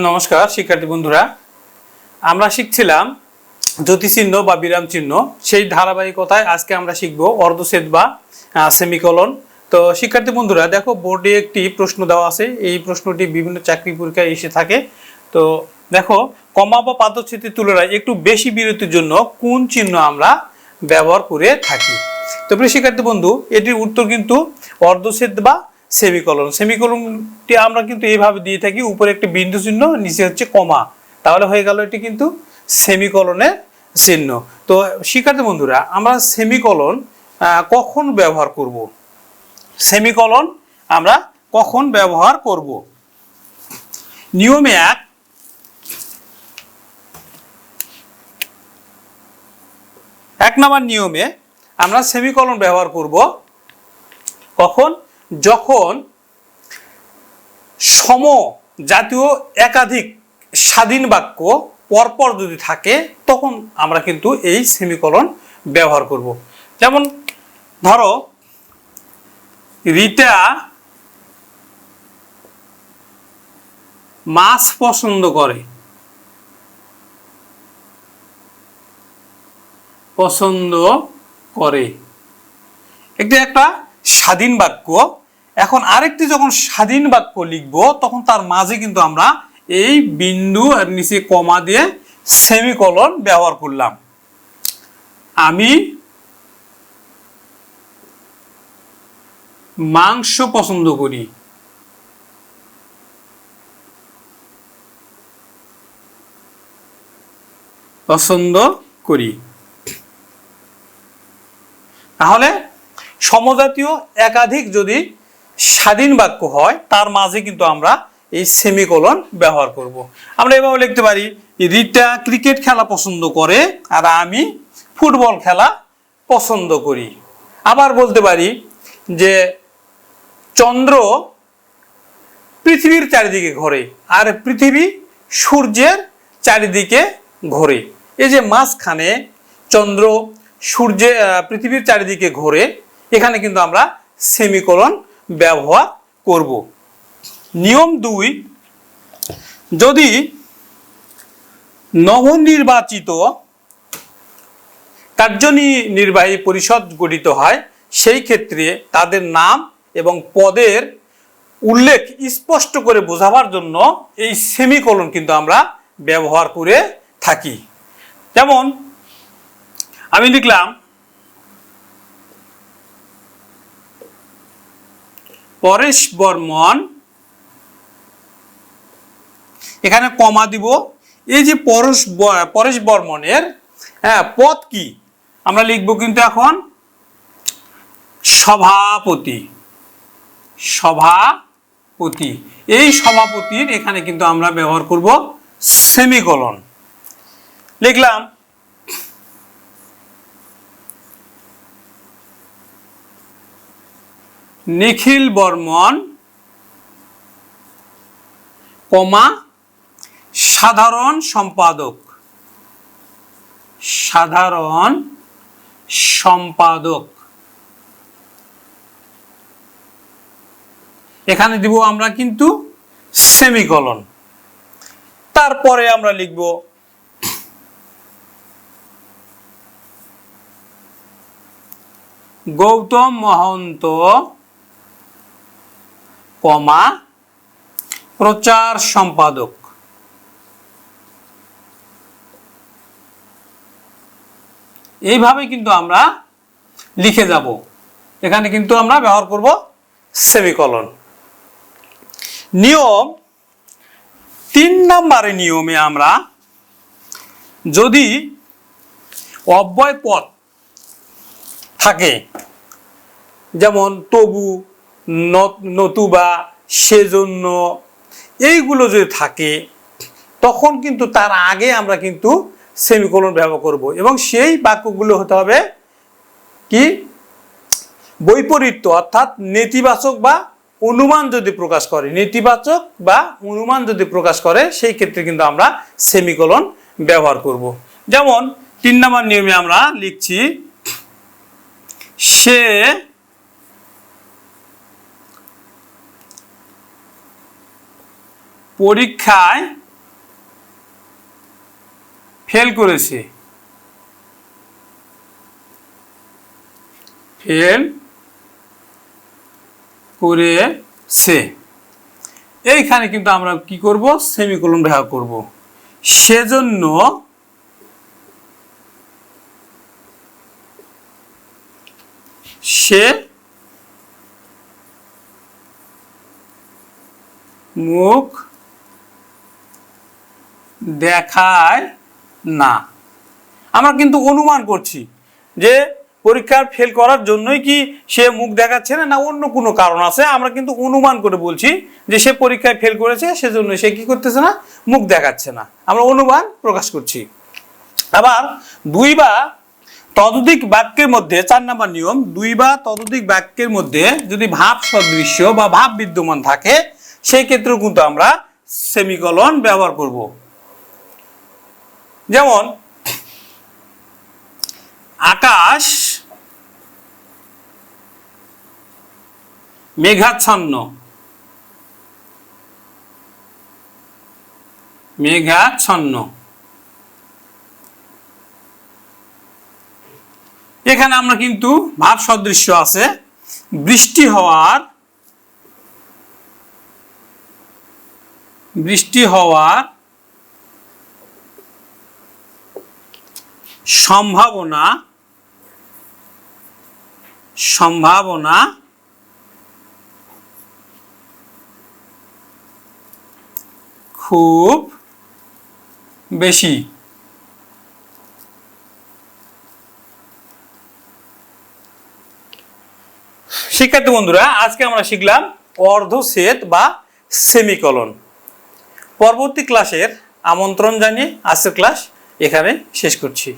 নমস্কার, শিক্ষার্থী বন্ধুরা। আমরা শিখছিলাম জ্যোতিচিহ্ন বা বিরাম চিহ্ন। সেই ধারাবাহিকতায় আজকে আমরা শিখব অর্ধছেদ বা সেমিকলন। তো শিক্ষার্থী বন্ধুরা, দেখো, বোর্ডে একটি প্রশ্ন দেওয়া আছে। এই প্রশ্নটি বিভিন্ন চাকরি পরীক্ষায় এসে থাকে। তো দেখো, কমা বা পাদচ্ছেদের তুলনায় একটু বেশি বিরতির জন্য কোন চিহ্ন আমরা ব্যবহার করে থাকি? তো প্রিয় শিক্ষার্থী বন্ধু, এটির উত্তর কিন্তু অর্ধছেদ বা সেমিকলন। সেমিকলনটি আমরা কিন্তু এইভাবে দিয়ে থাকি, উপরে একটি বিন্দু চিহ্ন, নিচে হচ্ছে কমা। তাহলে হয়ে গেল এটি কিন্তু সেমিকলনের চিহ্ন। তো শিক্ষার্থী বন্ধুরা, আমরা সেমিকলন কখন ব্যবহার করব? সেমিকলন আমরা কখন ব্যবহার করব? নিয়মে এক এক নম্বর নিয়মে আমরা সেমিকলন ব্যবহার করব। কখন? যখন সম জাতীয় একাধিক স্বাধীন বাক্য পরপর যদি থাকে, তখন আমরা কিন্তু এই সেমিকলন ব্যবহার করব। যেমন ধরো, রিতা মাছ পছন্দ করে। পছন্দ করে। একটি একটা স্বাধীন বাক্য। এখন আরেকটি যখন স্বাধীন বাক্য লিখব, তখন তার মাঝে কিন্তু আমরা এই বিন্দু আর নিচে কমা দিয়ে সেমিকলন ব্যবহার করলাম। আমি মাংস পছন্দ করি। পছন্দ করি। তাহলে সমজাতীয় একাধিক যদি স্বাধীন বাক্য হয়, তার মাঝে কিন্তু আমরা এই সেমিকোলন ব্যবহার করব। আমরা এভাবে লিখতে পারি, রিটা ক্রিকেট খেলা পছন্দ করে আর আমি ফুটবল খেলা পছন্দ করি আবার বলতে পারি যে, চন্দ্র পৃথিবীর চারিদিকে ঘোরে আর পৃথিবী সূর্যের চারিদিকে ঘোরে এই যে মাঝখানে চন্দ্র সূর্যে পৃথিবীর চারিদিকে ঘোরে, এখানে কিন্তু আমরা সেমিকোলন ব্যবহার করব। নিয়ম দুই, যদি নবনির্বাচিত কার্যনির্বাহী পরিষদ গঠিত হয়, সেই ক্ষেত্রে তাদের নাম এবং পদের উল্লেখ স্পষ্ট করে বোঝাবার জন্য এই সেমিকোলন কিন্তু আমরা ব্যবহার করে থাকি। যেমন, আমি লিখলাম পরেশ বর্মন। এখানে কমা দিব। এই যে পরশ পরেশ বর্মনের হ্যাঁ পদ কি? আমরা লিখব কিন্তু এখন সভাপতি। সভাপতি। এই সভাপতির এখানে কিন্তু আমরা ব্যবহার করব সেমিকলন। লিখলাম নিখিল বর্মন, কমা, সাধারণ সম্পাদক। সাধারণ সম্পাদক। এখানে দিব আমরা কিন্তু সেমিকলন। তারপরে আমরা লিখব গৌতম মহন্ত কমা প্রচার সম্পাদক। এইভাবে কিন্তু আমরা লিখে যাব। এখানে কিন্তু আমরা ব্যবহার করব সেমিকলন। নিয়ম, তিন নম্বরের নিয়মে আমরা যদি অব্যয় পদ থাকে, যেমন তবু নতুবা সেজন্য এইগুলো যদি থাকে, তখন কিন্তু তার আগে আমরা কিন্তু সেমিকোলন ব্যবহার করব। এবং সেই বাক্যগুলো হতে হবে কি? বৈপরীত্য, অর্থাৎ নেতিবাচক বা অনুমান যদি প্রকাশ করে, নেতিবাচক বা অনুমান যদি প্রকাশ করে, সেই ক্ষেত্রে কিন্তু আমরা সেমিকোলন ব্যবহার করব। যেমন, তিন নম্বর নিয়মে আমরা লিখছি, সে পরীক্ষায় ফেল করেছে। ফেল করেছে। এইখানে কিন্তু আমরা কি করব? সেমিকোলন ব্যবহার করব। সেজন্য সে মুখ দেখায় না। আমরা কিন্তু অনুমান করছি যে পরীক্ষার ফেল করার জন্যই কি সে মুখ দেখাচ্ছে না না অন্য কোনো কারণ আছে? আমরা কিন্তু অনুমান করে বলছি যে সে পরীক্ষায় ফেল করেছে, সেজন্য সে কি করতেছে না, মুখ দেখাচ্ছে না। আমরা অনুমান প্রকাশ করছি। আবার দুই বা ততোধিক বাক্যের মধ্যে, চার নাম্বার নিয়ম, দুই বা ততোধিক বাক্যের মধ্যে যদি ভাব সদৃশ্য বা ভাব বিদ্যমান থাকে, সেই ক্ষেত্রেও কিন্তু আমরা সেমিকলন ব্যবহার করব। যেমন আকাশ মেঘাচ্ছন্ন। মেঘাচ্ছন্ন। এখানে আমরা কিন্তু ভাব সদৃশ্য আছে। বৃষ্টি হওয়ার বৃষ্টি হওয়ার সম্ভাবনা সম্ভাবনা খুব বেশি। শিক্ষার্থী বন্ধুরা, আজকে আমরা শিখলাম অর্ধছেদ বা সেমিকলন। পরবর্তী ক্লাসের আমন্ত্রণ জানিয়ে আজকের ক্লাস এখানে শেষ করছি।